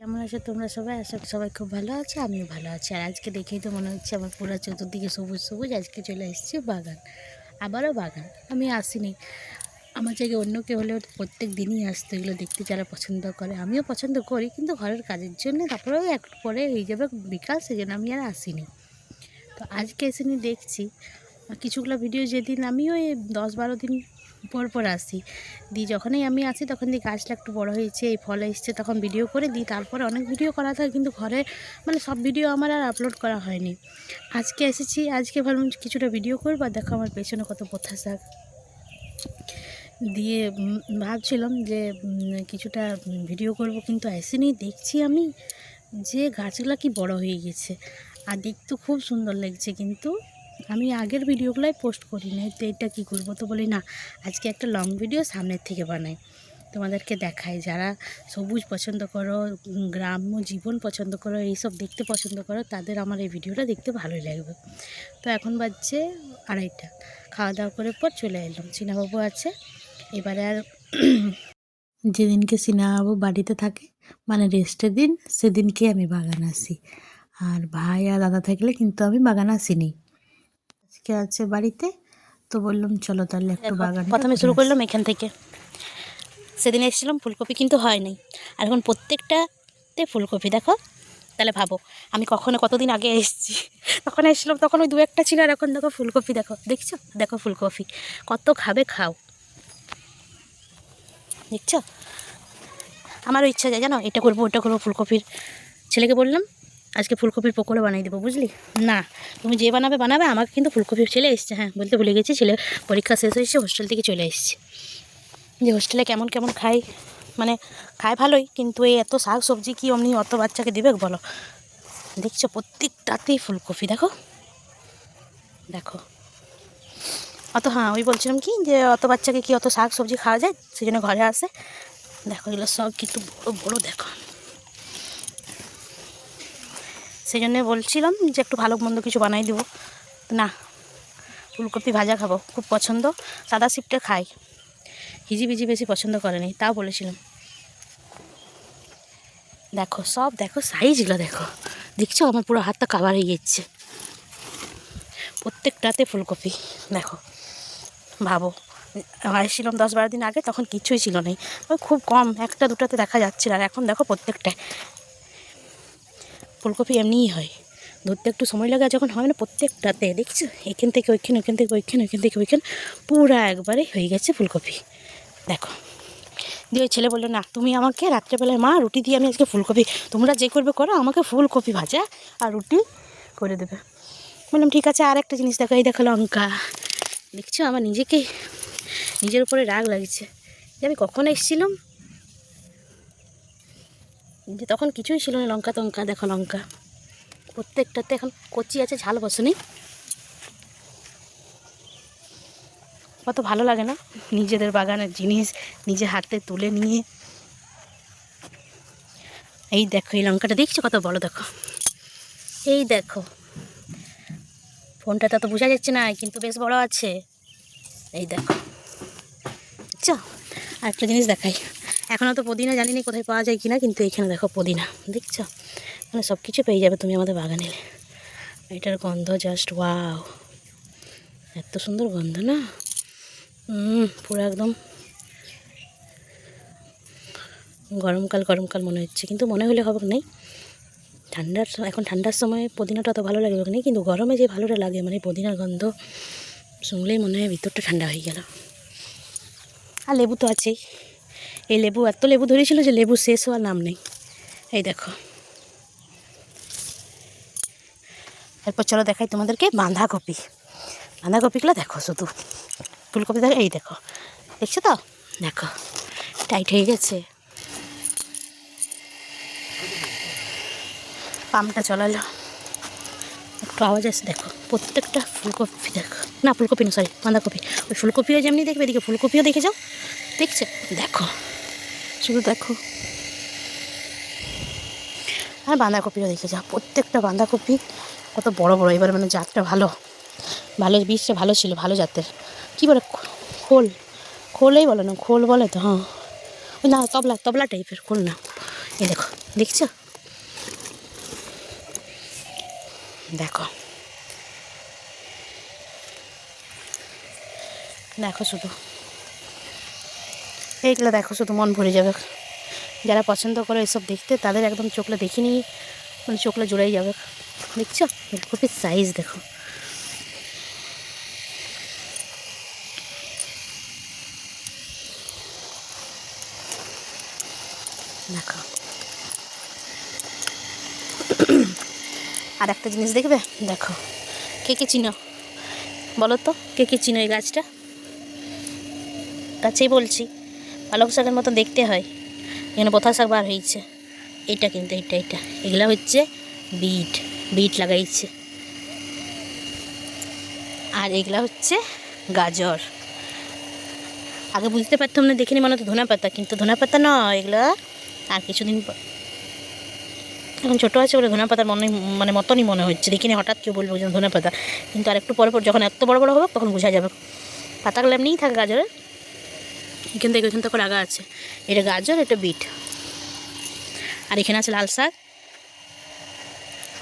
কেমন আছো তোমরা সবাই? আশা সবাই খুব ভালো আছে, আমিও ভালো আছি। আর আজকে দেখেই তো মনে হচ্ছে আমার পুরো চতুর্দিকে সবুজ সবুজ, আজকে চলে এসেছি বাগান, আবারও বাগান। আমি আসিনি। আমার জায়গায় অন্য কেউ হলেও প্রত্যেক দিনই আসতো, এগুলো দেখতে যারা পছন্দ করে। আমিও পছন্দ করি, কিন্তু ঘরের কাজের জন্য তারপরেও এক পরে হয়ে যাবে বিকাল, সেজন্য আমি আর আসিনি। তো আজকে এসে দেখছি কিছুগুলো ভিডিও যেদিন আমিও দশ বারো দিন পর পর আসি। দিই যখনই আমি আসি তখন দিই গাছটা একটু বড় হয়েছে, এই ফল এসছে তখন ভিডিও করে দিই তারপরে অনেক ভিডিও করা থাকে কিন্তু ঘরে মানে সব ভিডিও আমার আর আপলোড করা হয়নি। আজকে এসেছি, আজকে ভাবলাম কিছুটা ভিডিও করব আর দেখো আমার পেছনে কত পোথা শাক। দিয়ে ভাবছিলাম যে কিছুটা ভিডিও করব কিন্তু আসেনি দেখছি আমি যে গাছগুলো কি বড় হয়ে গেছে। আর দেখতে খুব সুন্দর লাগছে কিন্তু। আমি আগের ভিডিওগুলোই পোস্ট করি না তো এটা কী করব তো বলি না, আজকে একটা লং ভিডিও সামনের থেকে বানাই। তোমাদেরকে দেখাই, যারা সবুজ পছন্দ করো গ্রাম্য জীবন পছন্দ করো, এইসব দেখতে পছন্দ করো, তাদের আমার এই ভিডিওটা দেখতে ভালোই লাগবে। তো এখন বাজছে আড়াইটা, খাওয়া দাওয়া করে পর চলে এলাম চিনাবাবু আছে, এবারে আর যেদিনকে সিনাবাবু বাড়িতে থাকে মানে রেস্টের দিন, সেদিনকে আমি বাগান আসি। আর ভাই আর দাদা থাকলে কিন্তু আমি বাগান আসিনি। আজকে আছে বাড়িতে? তো বললাম চলো তাহলে একটু বাগান প্রথমে শুরু করলাম এখান থেকে। সেদিন এসেছিলাম ফুলকপি কিন্তু হয়নি আর এখন প্রত্যেকটাতে ফুলকপি দেখো। তাহলে ভাবো আমি কখনো কতদিন আগে এসেছি? তখন এসেছিলাম তখন ওই দু একটা ছিল আর এখন দেখো ফুলকপি দেখো। দেখছ? দেখো ফুলকপি। কত খাবে খাও। দেখছ? আমারও ইচ্ছা যায় জানো? এটা করব ওটা করব ফুলকপির ছেলেকে বললাম আজকে ফুলকপির পকোড়া বানিয়ে দেবো, বুঝলি? না, তুমি যে বানাবে বানাবে। আমাকে কিন্তু ফুলকপি ছেলে এসছে হ্যাঁ বলতে ভুলে গেছি, ছেলে পরীক্ষা শেষ হয়েছে হোস্টেল থেকে চলে এসেছে। যে হোস্টেলে কেমন কেমন খাই মানে খায় ভালোই, কিন্তু এই এত শাক সবজি কি অমনি অত বাচ্চাকে দেবে, বলো? দেখছ প্রত্যেকটাতেই ফুলকপি, দেখো? দেখো। অত হ্যাঁ ওই বলছিলাম কি, যে অত বাচ্চাকে কি অত শাক সবজি খাওয়া যায়? সেই জন্য ঘরে আসে। দেখো, এগুলো সব কিন্তু বড়ো বড়ো, দেখো। সেই জন্যে বলছিলাম যে একটু ভালো মন্দ কিছু বানাই দেবো। না, ফুলকপি ভাজা খাব, খুব পছন্দ। সাদা সিপটা খাই। হিজি বিজি বেশি পছন্দ করেনি, তাও বলেছিলাম। দেখো, সব দেখো, সাইজগুলো দেখো। দেখছ, আমার পুরো হাতটা কাবার হয়ে যাচ্ছে প্রত্যেকটাতে ফুলকপি, দেখো। ভাবো আসছিলাম দশ বারো দিন আগে, তখন কিছুই ছিল না খুব কম, একটা দুটাতে দেখা যাচ্ছিল। আর এখন দেখো, প্রত্যেকটায়। ফুলকপি এমনিই হয়। ধরতে একটু সময় লাগে যখন হয় না প্রত্যেকটাতে, দেখছ? এখান থেকে ওইখানে, ওইখান থেকে ওইখানে, ওইখান থেকে ওইখানে, পুরো একবারে হয়ে গেছে ফুলকপি। দেখো, দিয়ে ছেলে বলল, না, তুমি আমাকে রাত্রেবেলায়, মা, রুটি দিয়ে আমি আজকে ফুলকপি, তোমরা যে করবে করো, আমাকে ফুলকপি ভাজা আর রুটি করে দেবে। বললাম, ঠিক আছে, আর একটা জিনিস দেখো, এই দেখো লঙ্কা। দেখছ, আমার নিজেকে, নিজের উপরে রাগ লাগছে যে আমি কখন এসেছিলাম? যে তখন কিছুই ছিল না, লঙ্কা টঙ্কা দেখো লঙ্কা। প্রত্যেকটাতে এখন কচি আছে, ঝাল বসেনি। কত ভালো লাগে না নিজেদের বাগানের জিনিস নিজে হাতে তুলে নিয়ে। এই দেখো, এই লঙ্কাটা দেখছ কত বড়, দেখো। এই দেখো। ফোনটা তো বোঝা যাচ্ছে না, কিন্তু বেশ বড় আছে। এই দেখো। বুঝছ আর একটা জিনিস দেখাই। এখনও তো পুদিনা জানি না কোথায় পাওয়া যায় কিনা, কিন্তু এখানে দেখো পুদিনা, দেখছ? মানে সব কিছু পেয়ে যাবে তুমি আমাদের বাগানে। এটার গন্ধ জাস্ট ওয়াও এত সুন্দর গন্ধ না? পুরো একদম। গরমকাল গরমকাল মনে হচ্ছে, কিন্তু মনে হলে হবে নেই। ঠান্ডার এখন ঠান্ডার সময় পুদিনাটা অত ভালো লাগবে না কিন্তু গরমে যে ভালোটা লাগে মানে পুদিনার গন্ধ শুনলেই মনে হয় ভিতরটা ঠান্ডা হয়ে গেল। আর লেবু তো আছেই। এই লেবু, এত লেবু ধরেছিল যে লেবু শেষ হওয়ার নাম নেই। এই দেখো। এরপর চলো দেখাই তোমাদেরকে বাঁধাকপি। বাঁধাকপিগুলো দেখো শুধু। ফুলকপি দেখো, এই দেখো। দেখছ তো? দেখো। টাইট হয়ে গেছে। পাম্পটা চলালো। একটু আওয়াজ আসে দেখো। প্রত্যেকটা ফুলকপি দেখো। না, ফুলকপি না সরি বাঁধাকপি। ওই ফুলকপিও যেমনি দেখবে, এদিকে ফুলকপিও দেখে যাও দেখছে? দেখো। শুধু দেখো। আর বাঁধাকপিও দেখে যাও, প্রত্যেকটা বাঁধাকপি কত বড় বড়, এবার মানে জাতটা ভালো। ভালো, বীজটা ভালো ছিল, ভালো জাতের। কী বলে, খোল, খোলেই বলে না, খোল বলে তো হ্যাঁ। ওই না, তবলা তবলা টাইপের খোল না। এই দেখো, দেখছ? দেখো। দেখো শুধু। এইগুলো দেখো, শুধু মন ভরে যাবে। যারা পছন্দ করে এসব দেখতে, তাদের একদম চোখলে দেখিনি মানে চোখলে জুড়েই যাবে। দেখছ? ফুলকপির সাইজ দেখো। দেখো। আর একটা জিনিস দেখবে? দেখো। কে কে চিনো? বলো তো, কে কে চিনো এই গাছটা? গাছেই বলছি। পালক শাকের মতো দেখতে হয়। এখানে বোথা শাক বার হয়েছে। এটা কিন্তু এটা এটা এগুলা হচ্ছে বিট বিট লাগাইছে। আর এগুলা হচ্ছে গাজর। আগে বুঝতে পারতাম না, দেখিনি মনে হতো ধনা পাতা, কিন্তু ধনা পাতা নয় এগুলা আর কিছুদিন পর এখন ছোটো আছে বলে ধনা পাতার মনে মানে মতনই মনে হচ্ছে। দেখিনি হঠাৎ কেউ বলব যে ধনা পাতা। কিন্তু আর একটু পরে পর যখন এত বড় বড় হবে, তখন বোঝা যাবে। পাতাগুলো এমনিই থাকে গাজরের। এখান থেকে ওইখান থেকে আগা আছে। এটা গাজর, এটা বিট। আর এখানে আছে লাল শাক।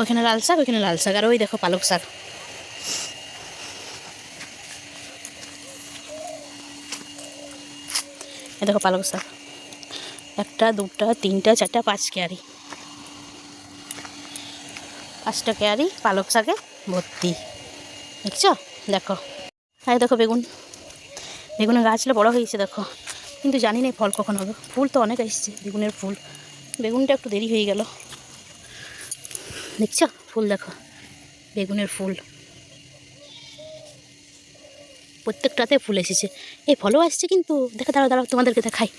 ওইখানে লাল শাক, ওইখানে লাল শাক। আর ওই দেখো পালক শাক। দেখো পালক শাক। একটা, দুটা, তিনটা, চারটা, পাঁচ কেয়ারি। পাঁচটা কেয়ারি পালক শাকে ভর্তি। দেখছ? দেখো। আর দেখো বেগুন। বেগুনের গাছটা বড় হয়েছে দেখো। কিন্তু জানি না ফল কখন হবে। ফুল তো অনেক এসছে, বেগুনের ফুল। বেগুনটা একটু দেরি হয়ে গেল। দেখছ? ফুল দেখো। বেগুনের ফুল। প্রত্যেকটাতে ফুল এসেছে। এই ফলও আসছে কিন্তু, দেখো, দাঁড়াও দাঁড়াও, তোমাদেরকে দেখাই।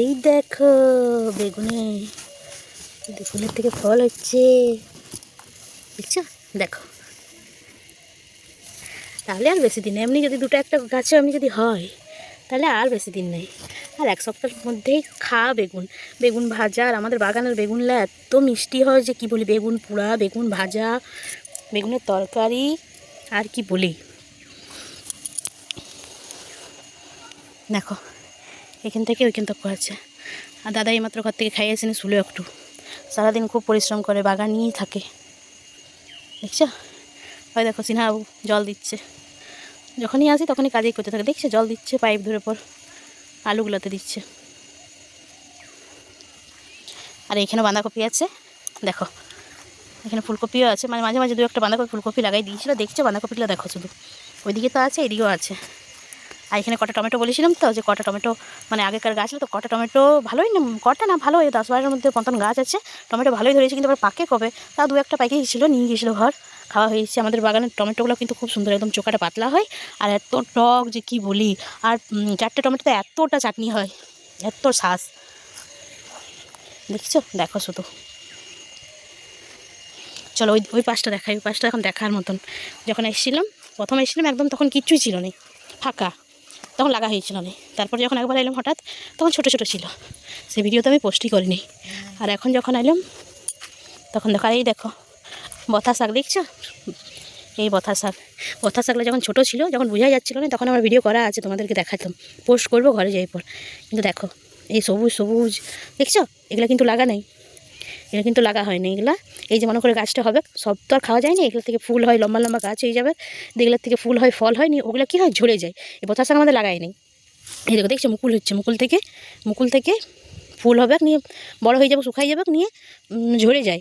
এই দেখো, বেগুনে ফুলের থেকে ফল হচ্ছে। দেখছ? দেখো। তাহলে আর বেশি দিন এমনি যদি দুটো একটা গাছে এমনি যদি হয়, তাহলে আর বেশি দিন নেই। আর এক সপ্তাহের মধ্যেই খা বেগুন। বেগুন ভাজা আর আমাদের বাগানের বেগুনলা এত মিষ্টি হয় যে কি বলি, বেগুন পোড়া, বেগুন ভাজা, বেগুনের তরকারি আর কি বলি। দেখো, এখান থেকে ওইখান তক আছে। আর দাদা এইমাত্র ঘর থেকে খাইয়ে আসেনি শুলো একটু। সারাদিন খুব পরিশ্রম করে বাগান নিয়েই থাকে। দেখছ? ওই দেখো সিনহাবু জল দিচ্ছে। যখনই আসি তখনই কাজেই করতে থাকে। দেখছে জল দিচ্ছে, পাইপ ধরে পর আলুগুলোতে দিচ্ছে। আর এখানে বাঁধাকপি আছে, দেখো। এখানে ফুলকপিও আছে মানে মাঝে মাঝে দু একটা বাঁধাকপি ফুলকপি লাগাই দিয়েছিল, দেখছে বাঁধাকপিগুলো দেখো শুধু। ওইদিকে তো আছে, এদিকেও আছে। আর এখানে কটা টমেটো বলেছিলাম তো, যে কটা টমেটো মানে আগেকার গাছ তো কটা টমেটো ভালোই না, কটা না ভালো দশ বারোর মধ্যে মতন গাছ আছে। টমেটো ভালোই ধরেছে, কিন্তু আবার পাকে কবে? তা দু একটা পাকে ছিল নিয়ে গিয়েছিল ঘর, খাওয়া হয়েছে আমাদের বাগানের টমেটোগুলো কিন্তু খুব সুন্দর, একদম চোখাটা পাতলা হয়। আর এত টক যে কি বলি, আর চারটে টমেটোতে এতটা চাটনি হয়, এত শ্বাস দেখছ? দেখো শুধু। চলো ওই ওই পাশটা দেখাই, ওই পাশটা এখন দেখার মতন। যখন এসেছিলাম, প্রথম এসেছিলাম, একদম তখন কিচ্ছুই ছিল না ফাঁকা। তখন লাগা হয়েছিল না। তারপর যখন একবার এলাম হঠাৎ, তখন ছোটো ছোটো ছিল। সেই ভিডিও তো আমি পোস্টই করিনি। আর এখন যখন এলাম, তখন দেখো এই দেখো, বথা শাক দেখছ? এই বথা শাক। বথা শাকটা যখন ছোটো ছিল, যখন বোঝা যাচ্ছিল না, তখন আমার ভিডিও করা আছে, তোমাদেরকে দেখাতাম। পোস্ট করব, ঘরে যাই পর। কিন্তু দেখো, এই সবুজ সবুজ, দেখছ? এগুলো কিন্তু লাগা নেই। এগুলো কিন্তু লাগা হয়নি, এগুলা এই যে মনে করে গাছটা হবে, সব তো আর খাওয়া যায় না এগুলো থেকে ফুল হয়, লম্বা লম্বা গাছ হয়ে যাবে যেগুলোর থেকে ফুল হয়, ফল হয়নি, ওগুলো কী হয় ঝরে যায় এই বথা শাক আমাদের লাগাই নেই। এই দেখো, দেখছ মুকুল হচ্ছে, মুকুল থেকে মুকুল থেকে ফুল হবে, নিয়ে বড় হয়ে যাবে, শুকাই যাবে, নিয়ে ঝরে যায়,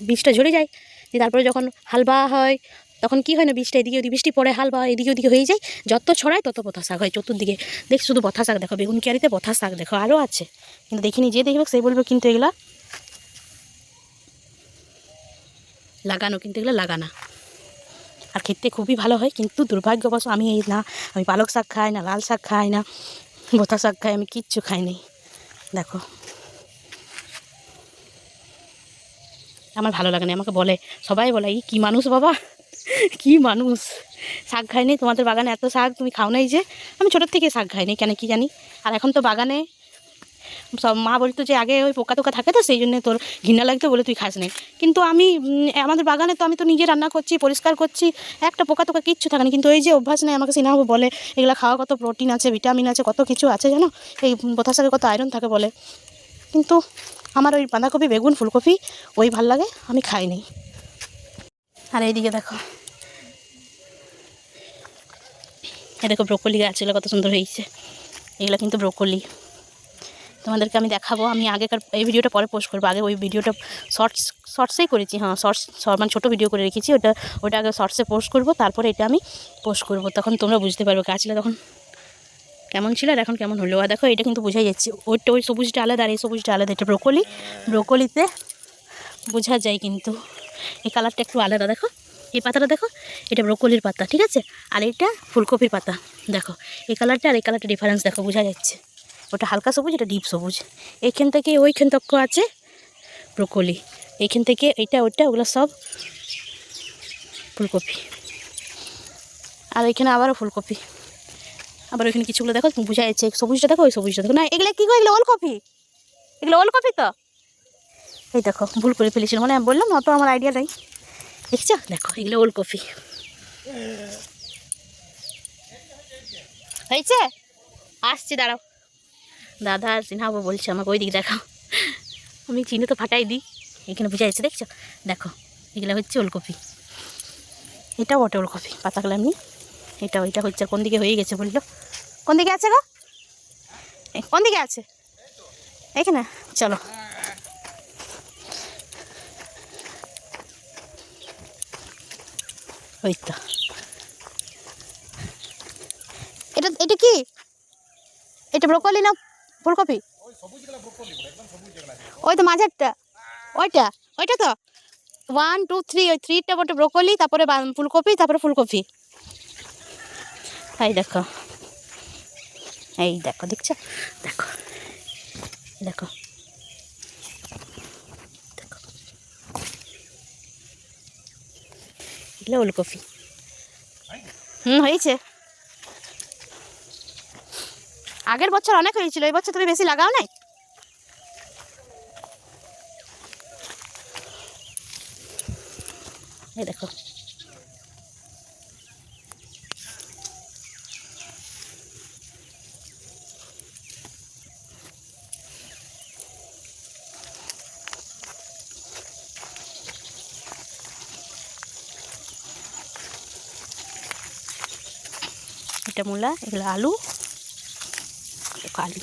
বীজটা ঝরে যায়, দিয়ে তারপরে যখন হালবা হয়, তখন কি হয় না, বীজটা এদিকে ওদিকে, বৃষ্টি পড়ে, হালবা হয়, এদিকে ওদিকে হয়ে যায়, যত ছড়ায় তত বথা শাক হয়, চতুর্দিকে, দেখ শুধু বথা শাক দেখো, বেগুন ক্যারিতে বথা শাক দেখো আরও আছে, কিন্তু দেখিনি যে দেখবে, সে বলবে কিন্তু এগুলা লাগানো, কিন্তু এগুলো লাগানা। আর খেতে খুবই ভালো হয়, কিন্তু দুর্ভাগ্যবশ আমি এই না, আমি পালক শাক খাই না, লাল শাক খাই না বথা শাক খাই, আমি কিচ্ছু খাই দেখো। আমার ভালো লাগে না, আমাকে বলে, সবাই বলে, এই কী মানুষ বাবা, কী মানুষ? শাক খাইনি, তোমাদের বাগানে এত শাক তুমি খাও নাই যে, আমি ছোটোর থেকে শাক খাইনি, কেন কি জানি? আর এখন তো বাগানে সব মা বলতো যে আগে ওই পোকা টোকা থাকে তো সেই জন্য তোর ঘৃণা লাগতো বলে তুই খাস নাই। কিন্তু আমি আমাদের বাগানে তো আমি তো নিজে রান্না করছি, পরিষ্কার করছি, একটা পোকা টোকা কিচ্ছু থাকে না। কিন্তু এই যে অভ্যাস নেই, আমাকে সিনেমা বলে, এগুলো খাওয়া কত প্রোটিন আছে ভিটামিন আছে, কত কিছু আছে জানো? এই বোথা শাকে কত আয়রন থাকে বলে। কিন্তু আমার ওই বাঁধাকপি, বেগুন, ফুলকপি, ওই ভালো লাগে, আমি খাই নি আর এইদিকে দেখো। এ দেখো, ব্রোকলি গাছগুলো কত সুন্দর হয়েছে। এগুলো কিন্তু ব্রোকলি। তোমাদেরকে আমি দেখাবো, আমি আগেকার এই ভিডিওটা পরে পোস্ট করব, আগে ওই ভিডিওটা শর্টস শর্টসেই করেছি হ্যাঁ শর্টস মানে ছোটো ভিডিও করে রেখেছি, ওটা ওটা আগে শর্টসে পোস্ট করব, তারপরে এটা আমি পোস্ট করব, তখন তোমরা বুঝতে পারবে গাছগুলো তখন, কেমন ছিল আর এখন কেমন হলো, আর দেখো এটা কিন্তু বোঝাই যাচ্ছে, ওইটা ওই সবুজটা আলাদা আর এই সবুজটা আলাদা, এটা ব্রোকলি ব্রোকলিতে বোঝা যায় কিন্তু, এই কালারটা একটু আলাদা, দেখো, এই পাতাটা দেখো, এটা ব্রোকলির পাতা, ঠিক আছে, আর এটা ফুলকপির পাতা, দেখো, এই কালারটা আর এই কালারটা ডিফারেন্স দেখো, বোঝা যাচ্ছে। ওটা হালকা সবুজ, এটা ডিপ সবুজ। এইখান থেকে ওইখান তক্ক আছে ব্রোকলি। এইখান থেকে এইটা ওইটা, ওগুলো সব ফুলকপি। আর এখানে আবারও ফুলকপি। আবার ওইখানে কিছুগুলো দেখো বোঝা যাচ্ছে সবুজটা দেখো, ওই সবুজটা দেখো। না, এগুলো কী গো? এগুলো ওলকপি? এগুলো ওলকপি তো? এই দেখো, ভুল করে ফেলেছিল। মানে আমি বললাম অত আমার আইডিয়া নেই। দেখছ? দেখো, এগুলো ওলকপি। হয়েছে? আসছি, দাঁড়াও। দাদা আর চিনাবো বলছে, আমাকে ওই দিক দেখাও। আমি চিনি তো ফাটাই দিই। এখানে বোঝা যাচ্ছে, দেখছ? দেখো, এগুলো হচ্ছে ওলকপি। এটাও বটে ওলকপি, পাতাগুলো এমনি। এটা, ওইটা হচ্ছে, কোন দিকে হয়ে গেছে বলল? কোন দিকে আছে গো? কোন দিকে আছে? এখানে, চলো। ওই তো। এটা এটা কি? এটা ব্রোকলি না ফুলকপি? ওই তো মাঝেরটা। ওইটা? ওইটা তো? ওয়ান টু থ্রি ওই থ্রিটা বটে ব্রোকলি তারপরে ফুলকপি তারপরে ফুলকপি। এই দেখো। এই দেখো, দেখছ? দেখো। দেখো। ওলকপি। হুম, হয়েছে। আগের বছর অনেক হয়েছিল, এই বছর তুমি বেশি লাগাও নাই? দেখো। এটা মূলা, এগুলো আলু। আলু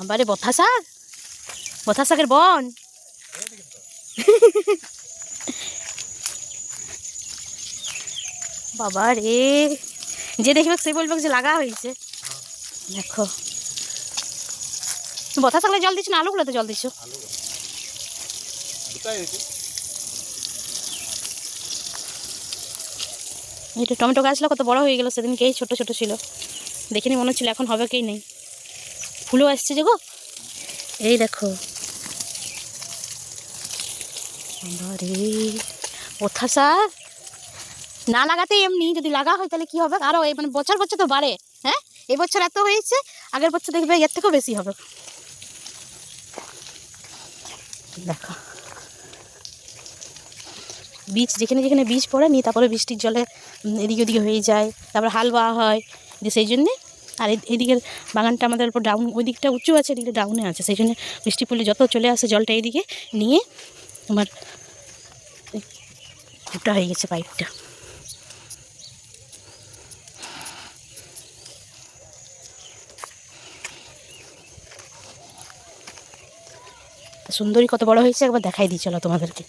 আবারে বথা শাক? বথা শাকের বন? বাবা রে যে দেখবে সে বলবে যে লাগা হয়েছে। দেখো। বথা শাকলে জল দিচ্ছ না, আলুগুলোতে জল দিচ্ছ? এটা টমেটো গাছগুলো কত বড় হয়ে গেল, সেদিনকেই ছোট ছোট ছিল। দেখিনি, মনে হচ্ছিল এখন হবে কেই নেই। ফুলও আসছে যে গো। এই দেখো। ওথা শাক না লাগাতে এমনি, যদি লাগা হয় তাহলে কি হবে? আরও এই মানে বছর বছর তো বাড়ে হ্যাঁ? এই বছর এত হয়েছে, আগের বছর দেখবে এর থেকেও বেশি হবে। দেখো। বীজ, যেখানে যেখানে বীজ পড়ে নি তারপরে বৃষ্টির জলে এদিকে ওদিকে হয়ে যায়। তারপরে হাল বাওয়া হয়। যে সেই জন্যে আর এদিকের বাগানটা আমাদের উপর ডাউন ওই দিকটা উঁচু আছে, এদিকটা ডাউনে আছে। সেই জন্য বৃষ্টি পড়লে যত চলে আসে জলটা এদিকে নিয়ে এই ফুটা হয়ে গেছে পাইপটা। সুন্দরী কত বড় হয়েছে, একবার দেখাই দিই, চলো তোমাদেরকে।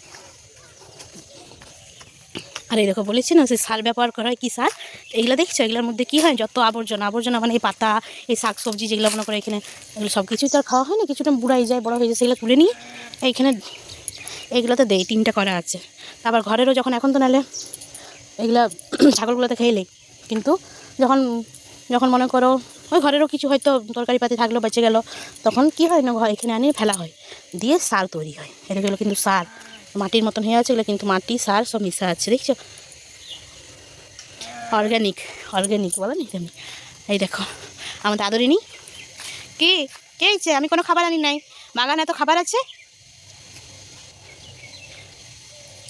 আর এই দেখো বলেছি না সে সার ব্যবহার করা হয় কী সার? এইগুলো দেখছ? এগুলোর মধ্যে কী হয়? যত আবর্জনা আবর্জনা মানে এই পাতা, এই শাক সবজি যেগুলো মনে করে এখানে, এগুলো সব কিছুই তো আর খাওয়া হয় না, কিছুটা বুড়াই যায়, বড় হয়ে যায়, সেগুলো তুলে নিয়ে এইখানে এইগুলোতে দেয় তিনটা করা আছে। তারপর ঘরেরও যখন এখন তো নাহলে এগুলা ছাগলগুলোতে খেয়েলেই কিন্তু যখন যখন মনে করো ওই ঘরেরও কিছু হয়তো তরকারি পাতি থাকল, বেঁচে গেল, তখন কি হয় না, ঘর এখানে আনিয়ে ফেলা হয়। দিয়ে সার তৈরি হয়। এগুলো কিন্তু সার। মাটির মতন হয়ে আছে এগুলো কিন্তু মাটি, সার সব মিশা আছে, দেখছ? অর্গ্যানিক অর্গ্যানিক বলো না তেমনি এই দেখো, আমাদের আদরিনী। কি, কে হয়েছে আমি কোনো খাবার আনি নাই। বাগানে এত খাবার আছে?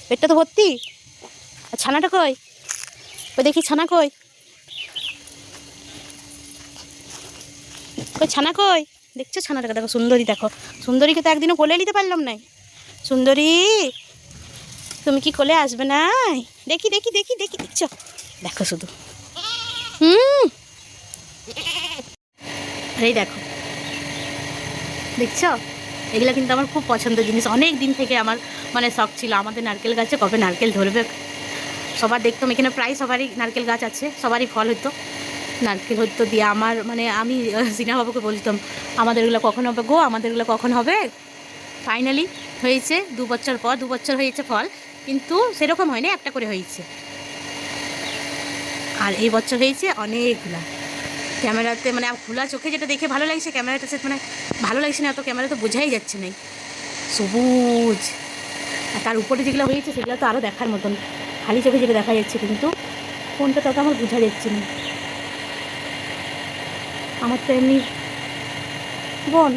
পেটটা তো ভর্তি। আর ছানাটা কই? ওই দেখি ছানা কই? ওই ছানা কই? দেখছ ছানাটাকে? দেখো, সুন্দরী দেখো। সুন্দরীকে তো একদিনও কোলে নিতে পারলাম নাই। সুন্দরী, তুমি কি কোলে আসবে না দেখি দেখি দেখি দেখি, দেখছ? দেখো শুধু। হুম। এই দেখো। দেখছ? এগুলো কিন্তু আমার খুব পছন্দের জিনিস। অনেক দিন থেকে আমার মানে শখ ছিল। আমাদের নারকেল গাছে কবে নারকেল ধরবে? সবার দেখতাম এখানে প্রায় সবারই নারকেল গাছ আছে। সবারই ফল হতো নারকেল হতো দিয়ে আমার মানে আমি সিনা বাবুকে বলতাম, আমাদেরগুলো কখন হবে গো? আমাদেরগুলো কখন হবে? ফাইনালি হয়েছে, দু বছর পর, দু বছর হয়েছে ফল, কিন্তু সেরকম হয়নি, একটা করে হয়েছে। আর এই বছর হয়েছে অনেকগুলা। ক্যামেরাতে মানে খোলা চোখে যেটা দেখে ভালো লাগছে, ক্যামেরাটা সে মানে ভালো লাগছে না, অত ক্যামেরা তো বোঝাই যাচ্ছে না। সবুজ। আর তার উপরে যেগুলো হয়েছে, সেগুলো তো আরও দেখার মতন। খালি চোখে যেটা দেখা যাচ্ছে, কিন্তু ফোনটা তত আমার বোঝা যাচ্ছে না। আমার তো এমনি বোন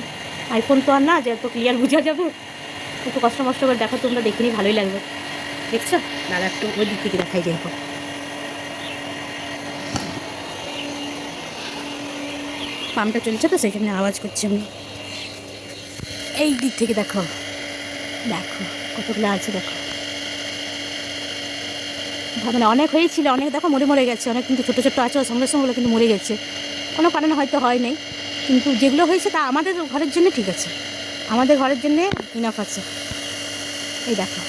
আইফোন তো আর না, যে এত ক্লিয়ার বোঝা যাবে। একটু কষ্ট মষ্ট করে দেখো, তোমরা দেখে নিই ভালোই লাগবে। দেখছ? দাদা একটু ওই দিক থেকে দেখাই দেখো। পাম্পটা চলছে তো সেখানে আওয়াজ করছি আমি। এই দিক থেকে দেখো। দেখো, কতগুলো আছে, দেখো। মানে অনেক হয়েছিল, অনেক দেখো, মরে মরে গেছে। অনেক কিন্তু ছোটো ছোটো আছে, সঙ্গে সঙ্গে কিন্তু মরে গেছে। কোনো কারণে হয়তো হয় নাই। কিন্তু যেগুলো হয়েছে তা আমাদের ঘরের জন্য ঠিক আছে। আমাদের ঘরের জন্যে ইনাফ আছে। এই দেখো।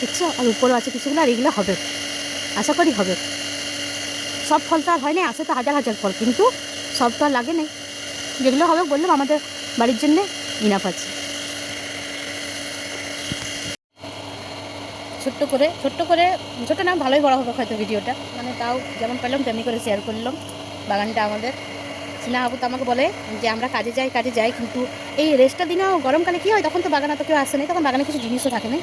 দেখছ? আর উপরও আছে কিছুগুলো, আর এগুলো হবে। আশা করি হবে। সব ফল তো আর হয় না আসে তো হাজার হাজার ফল, কিন্তু সব তো আর লাগে নেই। যেগুলো হবে বললাম, আমাদের বাড়ির জন্যে ইনাফ আছে। ছোট্ট করে ছোট্ট করে, ছোটো না, ভালোই বড় হবে হয়তো ভিডিওটা। মানে তাও যেমন পেলাম, তেমনি করে শেয়ার করলাম। বাগানটা আমাদের। সিনা হাবু তো আমাকে বলে যে আমরা কাজে যাই কাজে যাই, কিন্তু এই রেস্টটা দিনেও গরমকালে কী হয়? তখন তো বাগানে তো কেউ আসে না তখন বাগানে কিছু জিনিসও থাকে না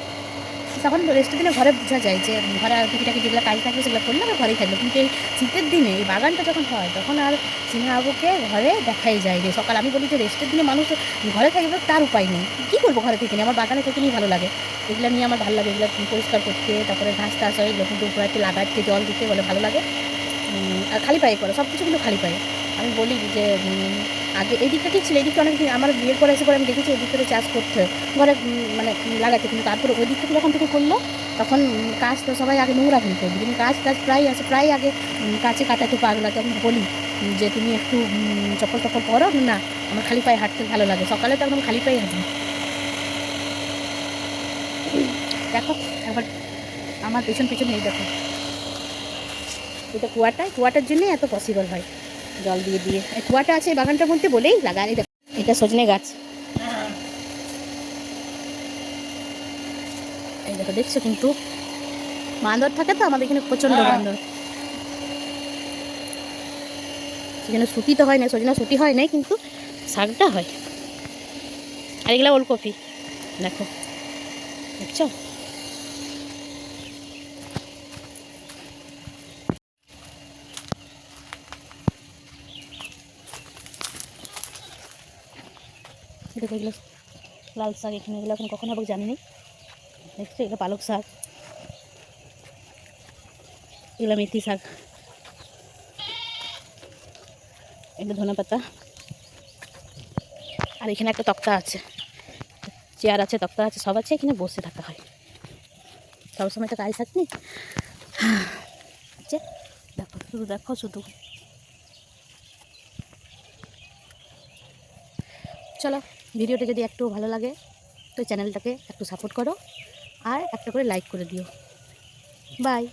তখন রেস্টের দিনে ঘরে বোঝা যায় যে ঘরে আর টুকিটাকি যেগুলো কাজ থাকবে সেগুলো করলে আমরা ঘরেই থাকবে। কিন্তু এই শীতের দিনে এই বাগানটা যখন হয়, তখন আর সিনহা আবুকে ঘরে দেখাই যায় যে সকাল আমি বলি যে রেস্টের দিনে মানুষ ঘরে থাকবে তার উপায় নেই। কী করব ঘরে থেকে নিয়ে? আমার বাগানে থেকে নিয়ে ভালো লাগে। এগুলো নিয়ে আমার ভালো লাগে, এগুলো পরিষ্কার করতে, তারপরে ঘাস টাস হয়, এগুলো কিন্তু লাগাতে জল দিতে বলে ভালো লাগে। আর খালি পায়ে করে সব কিছু কিন্তু খালি পায়ে। আমি বলি যে আগে এই দিকটা ঠিক ছিল এই দিকটা অনেক আমার বিয়ের পরে এসে পরে আমি দেখেছি এই দিকটাতে চাষ করতে, ঘরে মানে লাগাতে কিন্তু তারপরে ওই দিক থেকে যখন থেকে করল, তখন কাজ তো সবাই আগে নোংরা ফেলতে হবে কিন্তু কাজ টাজ প্রায় আছে, প্রায় আগে কাছে কাটাতে পারল তখন বলি যে তুমি একটু চপ্পল টপ্পল পরো, না, আমার খালি পায়ে হাঁটতে ভালো লাগে। সকালে তো একদম খালি পায়ে হাঁটি। দেখো একবার আমার পেছন পেছন এই দেখো। এটা কুয়াটা কুয়াটার জন্যই এত পসিবল হয়। জল দিয়ে দিয়ে। কুয়াটা আছে বাগানটার মধ্যে বলেই লাগা দেখো এটা সজনে গাছ। এই দেখো দেখছ কিন্তু? বান্দর থাকে তো আমাদের এখানে প্রচণ্ড বান্দর। সেখানে সুতি তো হয় না সজনা সুতি হয় না কিন্তু শাকটা হয়। আর এগুলো ওলকপি। দেখো দেখছ? দেখো এগুলো লাল শাক এখানে, এগুলো এখন কখন হবে জানি না। দেখছ, এগুলো পালক শাক। এগুলো মেথি শাক। এগুলো ধনে পাতা। আর এখানে একটা তক্তা আছে। চেয়ার আছে, তক্তা আছে, সব আছে, এখানে বসে থাকা হয়। সবসময় তো কাজ থাকনি হচ্ছে দেখো, শুধু দেখো, শুধু। চলো। ভিডিওটা যদি একটু ভালো লাগে, তো চ্যানেলটাকে একটু সাপোর্ট করো আর একটা করে লাইক করে দিও। বাই